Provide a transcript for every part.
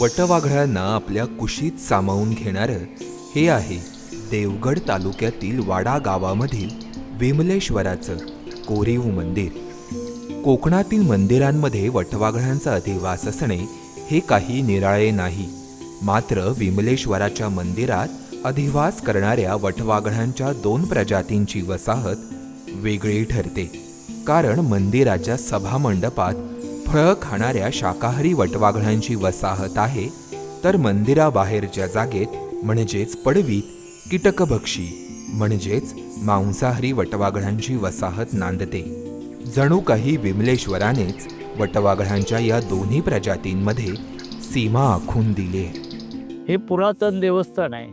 वटवाघळांना आपल्या कुशीत सामावून घेणारं हे आहे देवगड तालुक्यातील वाडा गावामधील विमलेश्वराचं कोरीव मंदिर. कोकणातील मंदिरांमध्ये वटवाघळांचा अधिवास असणे हे काही निराळे नाही. मात्र विमलेश्वराच्या मंदिरात अधिवास करणाऱ्या वटवाघळांच्या दोन प्रजातींची वसाहत वेगळी ठरते. कारण मंदिराच्या सभामंडपात फळं खाणाऱ्या शाकाहारी वटवाघळांची वसाहत आहे तर मंदिराबाहेरच्या जागेत म्हणजेच पडवीत कीटकभक्षी म्हणजेच मांसाहारी वटवाघळांची वसाहत नांदते. जणू काही विमलेश्वरानेच वटवाघळांच्या या दोन्ही प्रजातींमध्ये सीमा आखून दिली. आहे हे पुरातन देवस्थान आहे.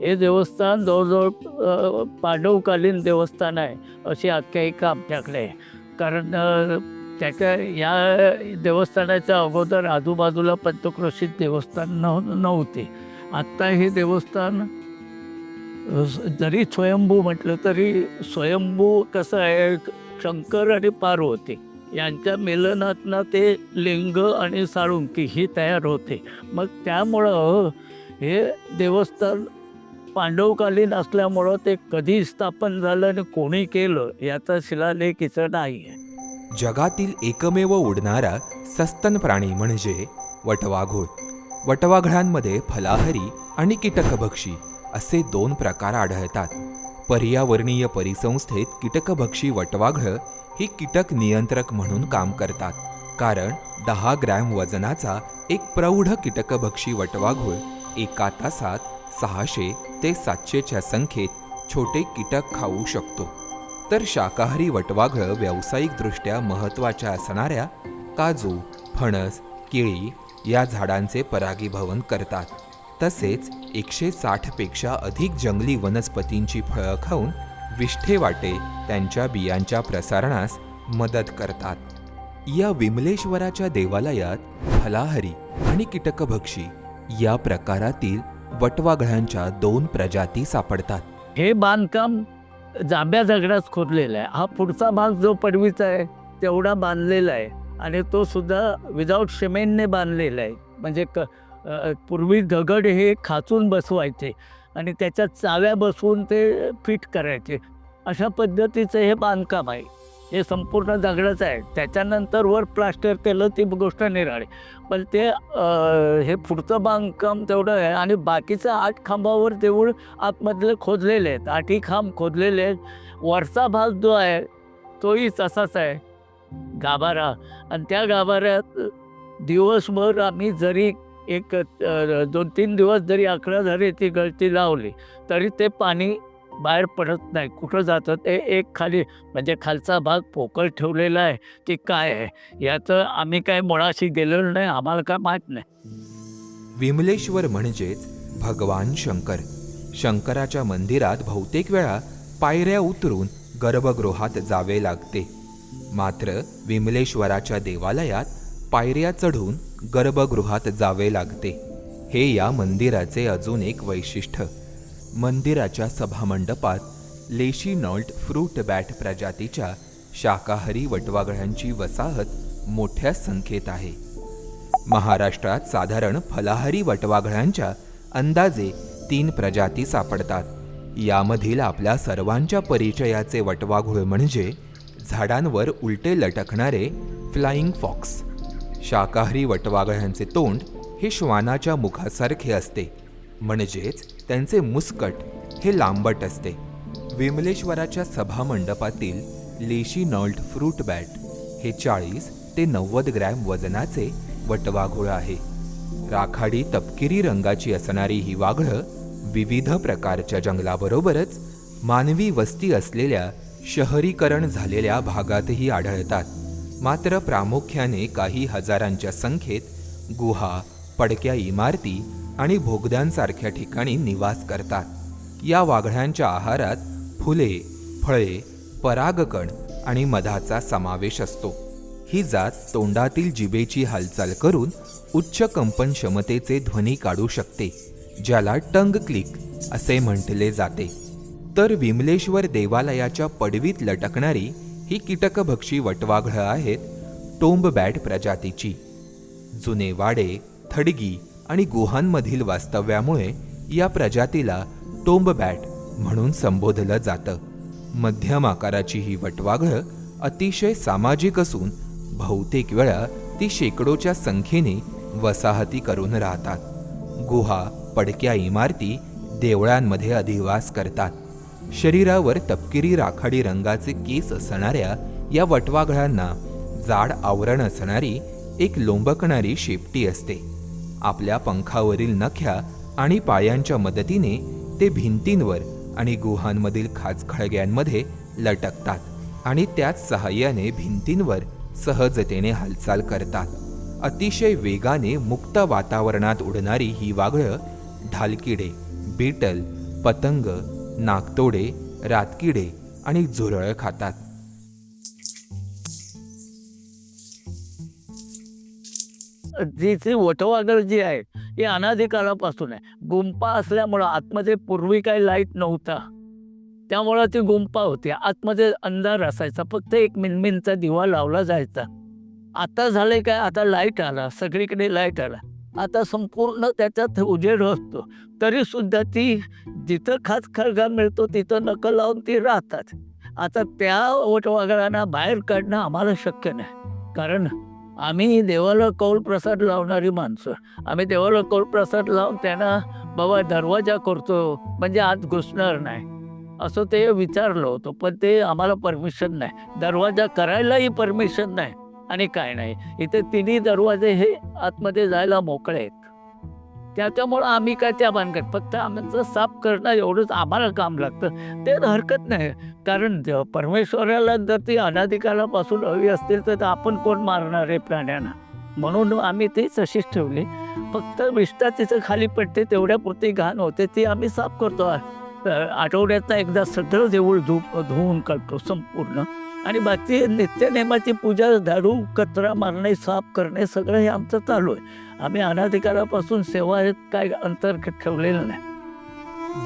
हे देवस्थान जवळजवळ पांडवकालीन देवस्थान आहे अशी आख्यायिका आपल्याकडे आहे. कारण त्याच्या या देवस्थानाच्या अगोदर आजूबाजूला पंचक्रोशीत देवस्थान नव्ह नव्हते. आत्ता हे देवस्थान जरी स्वयंभू म्हटलं तरी स्वयंभू कसं आहे शंकर आणि पार्वती यांच्या मिलनातनं ते लिंग आणि साळुंकी ही तयार होते. मग त्यामुळं हे देवस्थान पांडवकालीन असल्यामुळं ते कधी स्थापन झालं आणि कोणी केलं याचा शिलालेख इथं नाही आहे जगातील एकमेव उडणारा सस्तन प्राणी म्हणजे वटवाघूळ. वटवाघळांमध्ये फलाहारी आणि कीटकभक्षी असे दोन प्रकार आढळतात. पर्यावरणीय परिसंस्थेत कीटकभक्षी वटवाघळ ही कीटक नियंत्रक म्हणून काम करतात. कारण दहा ग्रॅम वजनाचा एक प्रौढ कीटकभक्षी वटवाघूळ एका तासात सहाशे ते सातशेच्या संख्येत छोटे कीटक खाऊ शकतो. तर शाकाहारी वटवाघळ व्यावसायिकदृष्ट्या महत्त्वाच्या असणाऱ्या काजू फणस केळी या झाडांचे परागीभवन करतात. तसेच एकशे साठपेक्षा अधिक जंगली वनस्पतींची फळं खाऊन विष्ठे वाटे त्यांच्या बियांच्या प्रसारणास मदत करतात. या विमलेश्वराच्या देवालयात फलाहारी आणि कीटकभक्षी या प्रकारातील वटवाघळांच्या दोन प्रजाती सापडतात. हे बांधकाम जांभ्या दगडात खोदलेला आहे. हा पुढचा भाग जो पडवीचा आहे तेवढा बांधलेला आहे. आणि तो सुद्धा विदाऊट सिमेंटने बांधलेला आहे. म्हणजे क पूर्वी दगड हे खाचून बसवायचे आणि त्याच्यात चाव्या बसवून ते फिट करायचे. अशा पद्धतीचं हे बांधकाम आहे. हे संपूर्ण दगडच आहे. त्याच्यानंतर वर प्लास्टर केलं ती गोष्ट निराळी. पण ते हे पुढचं बांधकाम तेवढं आहे आणि बाकीचं आठ खांबावर देऊळ आतमधले खोदलेले आहेत. आठही खांब खोदलेले आहेत. वरचा भाग जो आहे तोही तसाच आहे. गाभारा आणि त्या गाभाऱ्यात दिवसभर आम्ही जरी एक दोन तीन दिवस जरी अकरा झाली ती गळती लावली तरी ते पाणी बाहेर पडत नाही. कुठं जातं ते एक खाली म्हणजे खालचा भाग पोकळ ठेवलेला आहे. की काय आहे? याचं आम्ही काय मुळाशी गेलेलो नाही आम्हाला काय माहीत नाही. विमलेश्वर म्हणजेच भगवान शंकर. शंकराच्या मंदिरात बहुतेक वेळा पायऱ्या उतरून गर्भगृहात जावे लागते. मात्र विमलेश्वराच्या देवालयात पायऱ्या चढून गर्भगृहात जावे लागते. हे या मंदिराचे अजून एक वैशिष्ट्य. मंदिराच्या सभामंडपात लेशी नॉल्ट फ्रूट बॅट प्रजातीच्या शाकाहारी वटवाघळांची वसाहत मोठ्या संख्येत आहे. महाराष्ट्रात साधारण फलाहारी वटवाघळांच्या अंदाजे तीन प्रजाती सापडतात. यामधील आपल्या सर्वांच्या परिचयाचे वटवाघुळ म्हणजे झाडांवर उलटे लटकणारे फ्लाइंग फॉक्स. शाकाहारी वटवाघळांचे तोंड हे श्वानाच्या मुखासारखे असते. म्हणजेच त्यांचे मुस्कट हे लांबट असते. विमलेश्वराच्या सभामंडपातील लेशी नॉल्ट फ्रूट बॅट हे चाळीस ते नव्वद ग्रॅम वजनाचे वटवाघुळ आहे. राखाडी तपकिरी रंगाची असणारी ही वाघळं विविध प्रकारच्या जंगलाबरोबरच मानवी वस्ती असलेल्या शहरीकरण झालेल्या भागातही आढळतात. मात्र प्रामुख्याने काही हजारांच्या संख्येत गुहा पडक्या इमारती आणि भोगद्यांसारख्या ठिकाणी निवास करतात. या वाघळ्यांच्या आहारात फुले फळे परागकण आणि मधाचा समावेश असतो. ही जात तोंडातील जिभेची हालचाल करून उच्च कंपन क्षमतेचे ध्वनी काढू शकते ज्याला टंग क्लिक असे म्हटले जाते. तर विमलेश्वर देवालयाच्या पडवीत लटकणारी ही कीटकभक्षी वटवाघळं आहेत टोंबबॅट प्रजातीची. जुने वाडे थडगी आणि गुहांमधील वास्तव्यामुळे या प्रजातीला टोंबबॅट म्हणून संबोधलं जातं. मध्यम आकाराची ही वटवाघळं अतिशय सामाजिक असून बहुतेक वेळा ती शेकडोच्या संख्येने वसाहती करून राहतात. गुहा पडक्या इमारती देवळांमध्ये अधिवास करतात. शरीरावर तपकिरी राखाडी रंगाचे केस असणाऱ्या या वटवाघळांना जाड आवरण असणारी एक लोंबकणारी शेपटी असते. आपल्या पंखावरील नख्या आणि पायांच्या मदतीने ते भिंतींवर आणि गुहांमधील खाचखळग्यांमध्ये लटकतात आणि त्याच सहाय्याने भिंतींवर सहजतेने हालचाल करतात. अतिशय वेगाने मुक्त वातावरणात उडणारी ही वाघळं ढालकिडे बीटल पतंग नागतोडे रातकिडे आणि झुरळ खातात. जी जी वटवाघळ जी आहे ही अनाधिकारापासून आहे. गुंपा असल्यामुळं आतमध्ये पूर्वी काही लाइट नव्हता. त्यामुळं ती गुंपा होती. आतमध्ये अंधार असायचा. फक्त एक मिनमिनचा दिवा लावला जायचा. आता झाले काय? आता लाइट आला. सगळीकडे लाइट आला. आता संपूर्ण त्याच्यात उजेड असतो. तरीसुद्धा ती जिथं खास खळगा मिळतो तिथं नकल लावून ती राहतात. आता त्या वटवागळांना बाहेर काढणं आम्हाला शक्य नाही. कारण आम्ही देवाला कौल प्रसाद लावणारी माणसं. आम्ही देवाला कौल प्रसाद लावून त्यांना बाबा दरवाजा करतो म्हणजे आत घुसणार नाही. असं ते विचारलं होतं पण ते आम्हाला परमिशन नाही. दरवाजा करायलाही परमिशन नाही आणि काय नाही. इथे तिन्ही दरवाजे हे आतमध्ये जायला मोकळे आहेत. त्याच्यामुळं आम्ही काय त्या भानगड फक्त आमचं साफ करणं एवढंच आम्हाला काम लागतं. ते हरकत नाही. कारण ज- परमेश्वराला जर ती अनाधिकारापासून हवी असतील तर आपण कोण मारणार आहे प्राण्यांना? म्हणून आम्ही ती तशीच ठेवली. फक्त विष्ठा तिचं खाली पडते तेवढ्यापुरती घाण होते ती आम्ही साफ करतो. अ, आठवड्यातनं एकदा सगळं देऊळ धु धुवून काढतो संपूर्ण. आणि बाकी नित्यनेमाची पूजा झाडू कचरा मारणे साफ करणे सगळं हे आमचं चालू आहे. आम्ही अनाधिकारापासून सेवा काय अंतर ठेवलेलं नाही.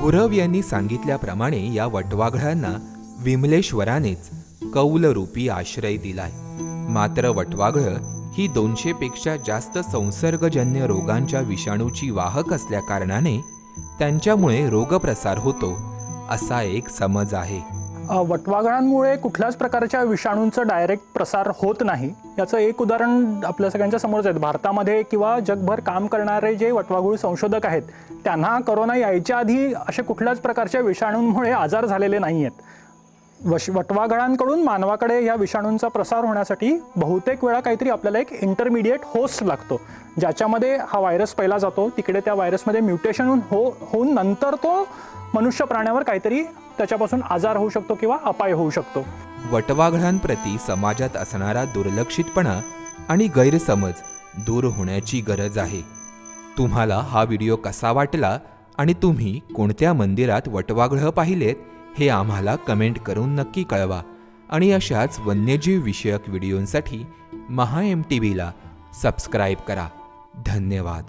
गुरव यांनी सांगितल्याप्रमाणे या वटवाघळांना विमलेश्वरानेच कौलरूपी आश्रय दिलाय. मात्र वटवाघळ ही दोनशे पेक्षा जास्त संसर्गजन्य रोगांच्या विषाणूची वाहक असल्या कारणाने त्यांच्यामुळे रोगप्रसार होतो असा एक समज आहे. वटवाघळांमुळे कुठल्याच प्रकारच्या विषाणूंचं डायरेक्ट प्रसार होत नाही. याचं एक उदाहरण आपल्या सगळ्यांच्या समोरच आहे भारतामध्ये किंवा जगभर काम करणारे जे वटवाघूळ संशोधक आहेत त्यांना करोना यायच्या आधी असे कुठल्याच प्रकारच्या विषाणूंमुळे आजार झालेले नाही आहेत वश वटवाघळांकडून मानवाकडे या विषाणूंचा प्रसार होण्यासाठी बहुतेक वेळा काहीतरी आपल्याला एक इंटरमिडिएट होस्ट लागतो ज्याच्यामध्ये हा व्हायरस पहिला जातो तिकडे त्या व्हायरसमध्ये म्युटेशन होऊन हो होऊन नंतर तो मनुष्य प्राण्यावर काहीतरी त्याच्यापासून आजार होऊ शकतो किंवा अपाय होऊ शकतो. वटवाघळांप्रती समाजात असणारा दुर्लक्षितपणा आणि गैरसमज दूर होण्याची गरज आहे. तुम्हाला हा व्हिडिओ कसा वाटला आणि तुम्ही कोणत्या मंदिरात वटवाघळं पाहिलेत हे आम्हाला कमेंट करून नक्की कळवा. आणि अशाच वन्यजीव विषयक व्हिडिओंसाठी महा एम टी व्हीला सबस्क्राईब करा. धन्यवाद.